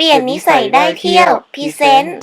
เปลี่ยนนิสัยได้เที่ยวพรีเซนต์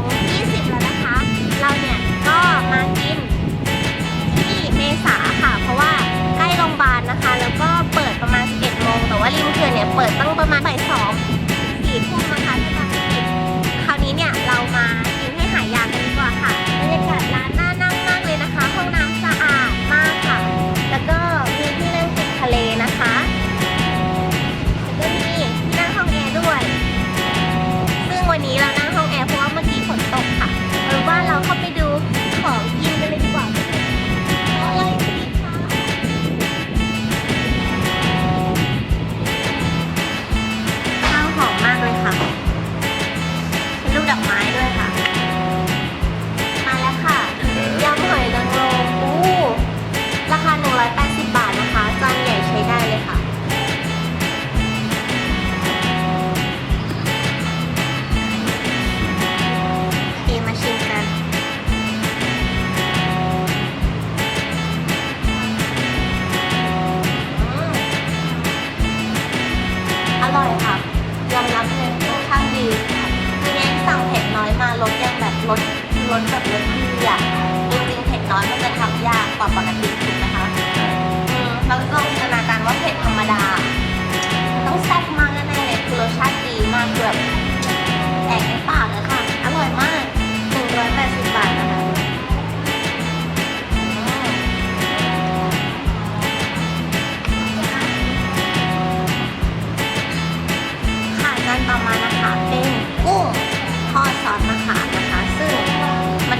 ง 20 แล้วนะคะ เราเนี่ยก็มากินที่เมษาค่ะ เพราะว่าใกล้โรงพยาบาลนะคะ แล้วก็เปิดประมาณ 11โมง แต่ว่าริมเขื่อนเนี่ยเปิดตั้งประมาณบ่ายสอง ลดลดแบบลดดีอะจริงเผ็ดน้อยมันจะทำยากกว่าปกติถูกไหมคะเราลองจินตนาการว่าเผ็ดธรรมดา ต้องแซ่บมากแน่เลยคือรสชาติดีมากแบบแตกในปากเลยค่ะ อร่อยมากหนึ่งร้อยแปดสิบบาทนะคะค่ะจานต่อมานะคะเป็นกุ้งทอดซอสมะขามนะคะ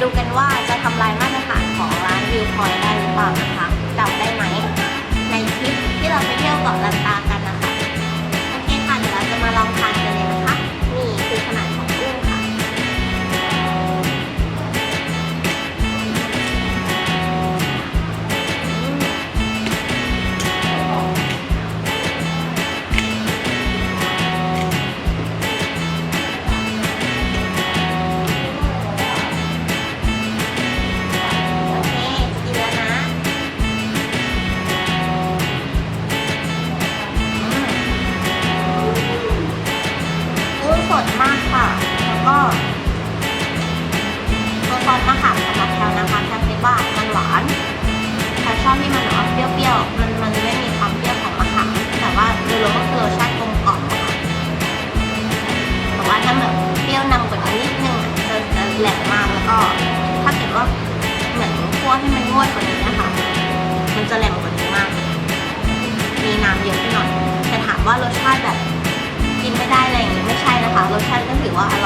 ดูกันว่าจะทำลายมาตรฐานของร้านวิวพอยได้หรือเปล่านะคะ ดให้มันงวดกว่านี้นะคะ มันจะแหลมกว่านี้มาก มีน้ำเยอะไนหน่อยแต่ถามว่ารสชาติแบบกินไม่ได้อะไรอย่างนี้ไม่ใช่นะคะ รสชาติก็ถือว่าอร่อย